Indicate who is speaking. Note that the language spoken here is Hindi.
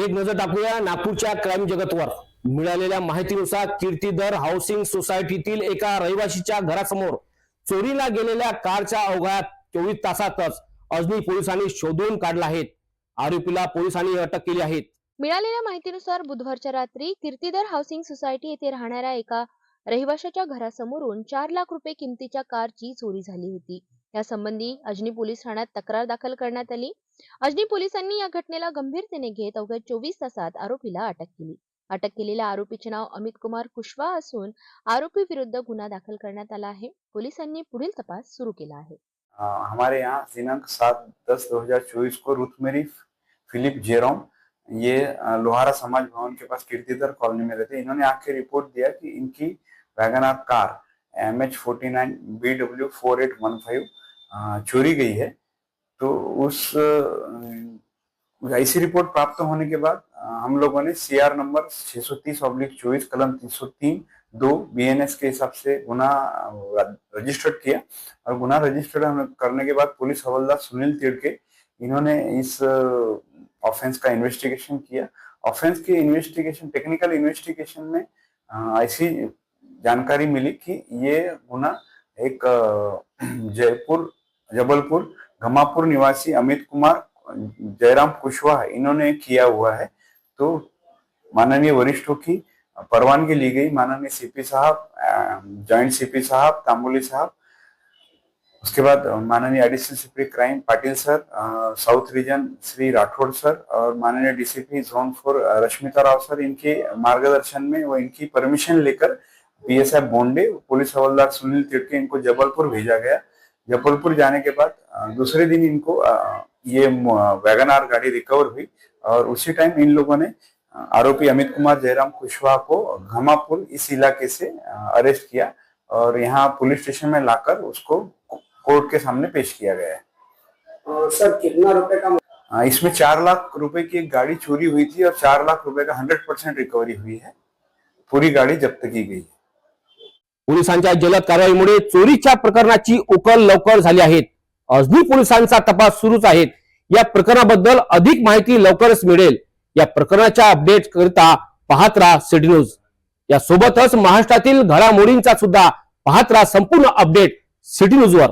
Speaker 1: एक नजर टाकूया नागपूरच्या क्राईम जगतवर. मिळालेल्या माहितीनुसार कीर्तीधर हाऊसिंग सोसायटीतील एका रहिवाशीच्या घरासमोर चोरीला गेलेल्या कारच्या अवघात चोवीस तासातच अजनी पोलिसांनी शोधून काढला आहे. आरोपीला पोलिसांनी अटक केली आहे.
Speaker 2: मिळालेल्या माहितीनुसार बुधवारच्या रात्री कीर्तीधर हाऊसिंग सोसायटी येथे राहणाऱ्या एका रहिवाशाच्या घरासमोरून चार लाख रुपये किमतीच्या कारची चोरी झाली होती. यासंबंधी अजनी पोलीस ठाण्यात तक्रार दाखल करण्यात आली. अजनी पोलिसांनी या घटनेला गंभीरतेने घेत अवघ्या चोवीस तासात आरोपीला अटक केली. अटक केलेल्या आरोपीचे नाव अमित कुमार कुशवाहा असून आरोपी विरुद्ध गुन्हा दाखल करण्यात आला आहे. पोलिसांनी पुढील तपास सुरू केला आहे.
Speaker 3: हमारे यहाँ दिनांक सात दस दो हज़ार चौबीस को रुथमेरी फिलिप जेरोम, ये लोहारा समाज भवन के पास कीर्तिधर कॉलोनी में रहते इन्होंने आके रिपोर्ट दिया कि इनकी WagonR car, M H forty nine B W four eight one five चोरी गई है तो उस ऐसी रिपोर्ट प्राप्त होने के बाद हम लोगों ने सी आर नंबर छह सौ तीस ऑब्लिक चौबीस कलम तीन सौ तीन दो बीएनएस के हिसाब से गुना रजिस्टर्ड किया और गुना रजिस्टर्ड करने के बाद पुलिस हवलदार सुनील तिड़के इन्होंने इस ऑफेंस का इन्वेस्टिगेशन किया। ऑफेंस के इन्वेस्टिगेशन टेक्निकल इन्वेस्टिगेशन में ऐसी जानकारी मिली कि ये गुना एक जयपुर जबलपुर, घमापुर निवासी अमित कुमार, जयराम कुशवाहा, इन्होंने किया हुआ है। तो माननीय वरिष्ठों की परवानगी ली गई, माननीय सीपी साहब जॉइंट सीपी साहब, तांबोली साहब। उसके बाद माननीय additional CP crime Patil sir south region Shri Rathod sir और माननीय DCP zone four Rashmita Rao sir, इनके मार्गदर्शन में वो इनकी परमिशन लेकर पीएसआई बोंडे पुलिस हवलदार सुनील तिड़के इनको जबलपुर भेजा गया। जबलपुर जाने के बाद दूसरे दिन इनको ये वैगनार गाड़ी रिकवर हुई और उसी टाइम इन लोगों ने आरोपी अमित कुमार जयराम कुशवाहा को घमापुर इस इलाके से अरेस्ट किया और यहाँ पुलिस स्टेशन में लाकर उसको कोर्ट के सामने पेश किया गया है।
Speaker 4: और सर कितना रुपए का
Speaker 3: इसमें चार लाख रुपए की एक गाड़ी चोरी हुई थी और चार लाख रुपए का हंड्रेड परसेंट रिकवरी हुई है। पूरी गाड़ी जब्त की गई है।
Speaker 1: पोलिसांच्या जलद कारवाईमुळे चोरीच्या प्रकरणाची उकल लवकर झाली आहे. अजनी पोलिसांचा तपास सुरूच आहे. या प्रकरणाबद्दल अधिक माहिती लवकरच मिळेल. या प्रकरणाच्या अपडेट करिता पाहत राहा सिटी न्यूज. या सोबतच महाराष्ट्रातील घडामोडींचा सुद्धा पाहत राहा संपूर्ण अपडेट सिटी न्यूजवर.